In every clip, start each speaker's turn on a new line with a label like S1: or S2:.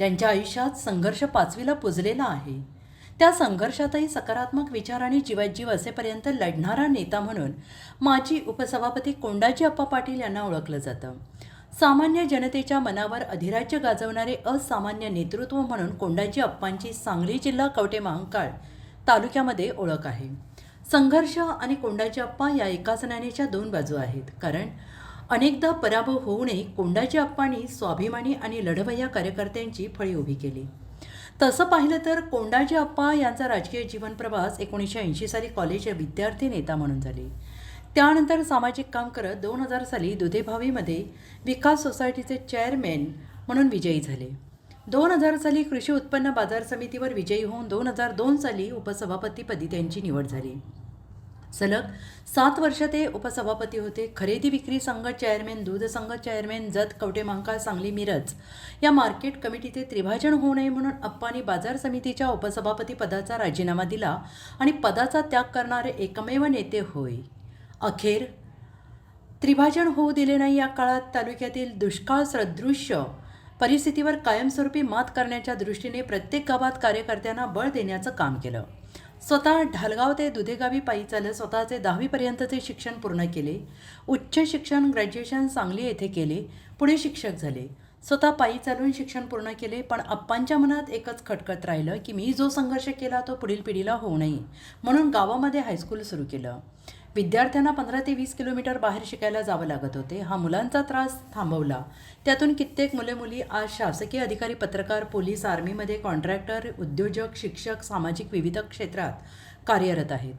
S1: ज्यांच्या आयुष्यात संघर्ष पाचवीला पुजलेला आहे. त्या संघर्षातही सकारात्मक विचार आणि जीवाजीव असेपर्यंत लढणारा नेता म्हणून माजी उपसभापती कोंडाजी अप्पा पाटील यांना ओळखलं जातं. सामान्य जनतेच्या मनावर अधिराज्य गाजवणारे असामान्य नेतृत्व म्हणून कोंडाजी अप्पांची सांगली जिल्हा कवटे महांकाळ तालुक्यामध्ये ओळख आहे. संघर्ष आणि कोंडाजी अप्पा या एकाच नाण्याच्या दोन बाजू आहेत. कारण अनेकदा पराभव होऊनही कोंडाजी अप्पांनी स्वाभिमानी आणि लढवय्या कार्यकर्त्यांची फळी उभी केली. तसं पाहिलं तर कोंडाजी अप्पा यांचा राजकीय जीवन प्रवास एकोणीसशे ऐंशी साली कॉलेज विद्यार्थी नेता म्हणून झाले. त्यानंतर सामाजिक काम करत दोन हजार साली दुधेभावीमध्ये विकास सोसायटीचे चेअरमॅन म्हणून विजयी झाले. दोन हजार साली कृषी उत्पन्न बाजार समितीवर विजयी होऊन दोन हजार दोन साली उपसभापतीपदी त्यांची निवड झाली. सलग सात वर्ष ते उपसभापती होते. खरेदी विक्री संघ चेअरमॅन दूध संघ चेअरमॅन जत कवटे सांगली मिरज या मार्केट कमिटीचे त्रिभाजन होऊ नये म्हणून अप्पानी बाजार समितीच्या उपसभापती पदाचा राजीनामा दिला आणि पदाचा त्याग करणारे एकमेव नेते होय. अखेर त्रिभाजन होऊ दिले नाही या काळात तालुक्यातील दुष्काळ सदृश्य परिस्थितीवर कायमस्वरूपी मात करण्याच्या दृष्टीने प्रत्येक गावात कार्यकर्त्यांना बळ देण्याचं काम केलं. स्वतः ढालगाव ते दुधेगावी पायी चालत स्वतःचे दहावीपर्यंतचे शिक्षण पूर्ण केले. उच्च शिक्षण ग्रॅज्युएशन सांगली येथे केले. पुढे शिक्षक झाले. स्वतः पायी चालून शिक्षण पूर्ण केले पण अप्पांच्या मनात एकच खटकत राहिलं की मी जो संघर्ष केला तो पुढील पिढीला होऊ नये म्हणून गावामध्ये हायस्कूल सुरू केलं. विद्यार्थ्यांना पंधरा ते वीस किलोमीटर बाहेर शिकायला जावं लागत होते. हा मुलांचा त्रास थांबवला. त्यातून कित्येक मुले मुली आज शासकीय अधिकारी पत्रकार पोलीस आर्मीमध्ये कॉन्ट्रॅक्टर उद्योजक शिक्षक सामाजिक विविध क्षेत्रात कार्यरत आहेत.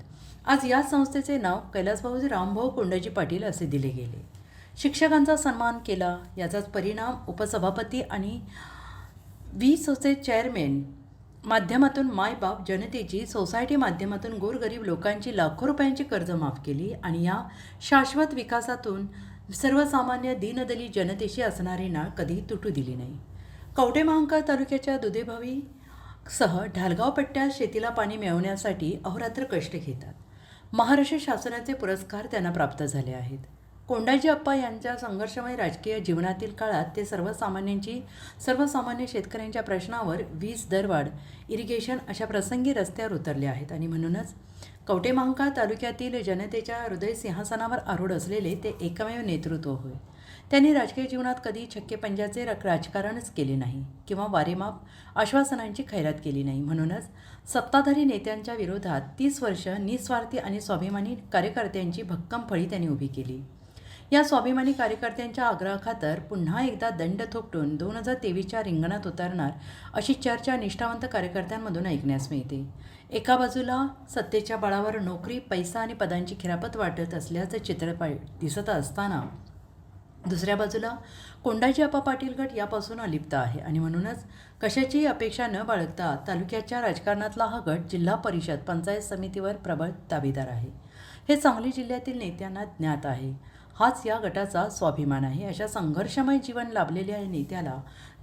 S1: आज या संस्थेचे नाव कैलासभाऊजी रामभाऊ कोंडाजी पाटील असे दिले गेले. शिक्षकांचा सन्मान केला. याचाच परिणाम उपसभापती आणि वी सोचे चेअरमॅन माध्यमातून मायबाप जनतेची सोसायटी माध्यमातून गोरगरीब लोकांची लाखो रुपयांची कर्ज माफ केली आणि या शाश्वत विकासातून सर्वसामान्य दीनदली जनतेशी असणारी नाळ कधी तुटू दिली नाही. कवटे महांकाळ तालुक्याच्या दुधेभावी सह ढालगाव पट्ट्यात शेतीला पाणी मिळवण्यासाठी अहोरात्र कष्ट घेतात. महाराष्ट्र शासनाचे पुरस्कार त्यांना प्राप्त झाले आहेत. कोंडाजी अप्पा यांच्या संघर्षमय राजकीय जीवनातील काळात ते सर्वसामान्यांची सर्वसामान्य शेतकऱ्यांच्या प्रश्नावर वीज दरवाढ इरिगेशन अशा प्रसंगी रस्त्यावर उतरले आहेत. आणि म्हणूनच कवटेमहांका तालुक्यातील जनतेच्या हृदय सिंहासनावर आरूढ असलेले ते एकमेव नेतृत्व होय. त्यांनी राजकीय जीवनात कधी छक्के पंजाचे राजकारणच केले नाही किंवा वारेमाप आश्वासनांची खैरात केली नाही. म्हणूनच सत्ताधारी नेत्यांच्या विरोधात तीस वर्ष निस्वार्थी आणि स्वाभिमानी कार्यकर्त्यांची भक्कम फळी त्यांनी उभी केली. या स्वाभिमानी कार्यकर्त्यांच्या आग्रहाखातर पुन्हा एकदा दंड थोपटून दोन हजार तेवीसच्या रिंगणात उतरणार अशी चर्चा निष्ठावंत कार्यकर्त्यांमधून ऐकण्यास मिळते. एका बाजूला सत्तेच्या बळावर नोकरी पैसा आणि पदांची खिरापत वाटत असल्याचं चित्रपट दिसत असताना दुसऱ्या बाजूला कोंडाजी अप्पा पाटील गट यापासून अलिप्त आहे आणि म्हणूनच कशाचीही अपेक्षा न बाळगता तालुक्याच्या राजकारणातला हा गट जिल्हा परिषद पंचायत समितीवर प्रबळ दावेदार आहे. हे सांगली जिल्ह्यातील नेत्यांना ज्ञात आहे. हाच या गटाचा स्वाभिमान आहे. अशा संघर्षमय जीवन लाभलेल्या या नेत्याला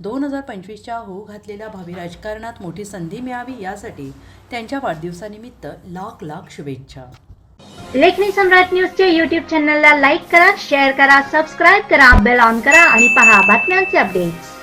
S1: दोन हजार पंचवीसच्या होऊ घातलेल्या भावी राजकारणात मोठी संधी मिळावी यासाठी त्यांच्या वाढदिवसानिमित्त लाख लाख शुभेच्छा.
S2: लेखनी सम्राट न्यूजच्या युट्यूब चॅनलला लाईक करा शेअर करा सबस्क्राईब करा बेल ऑन करा आणि पहा बातम्यांचे अपडेट्स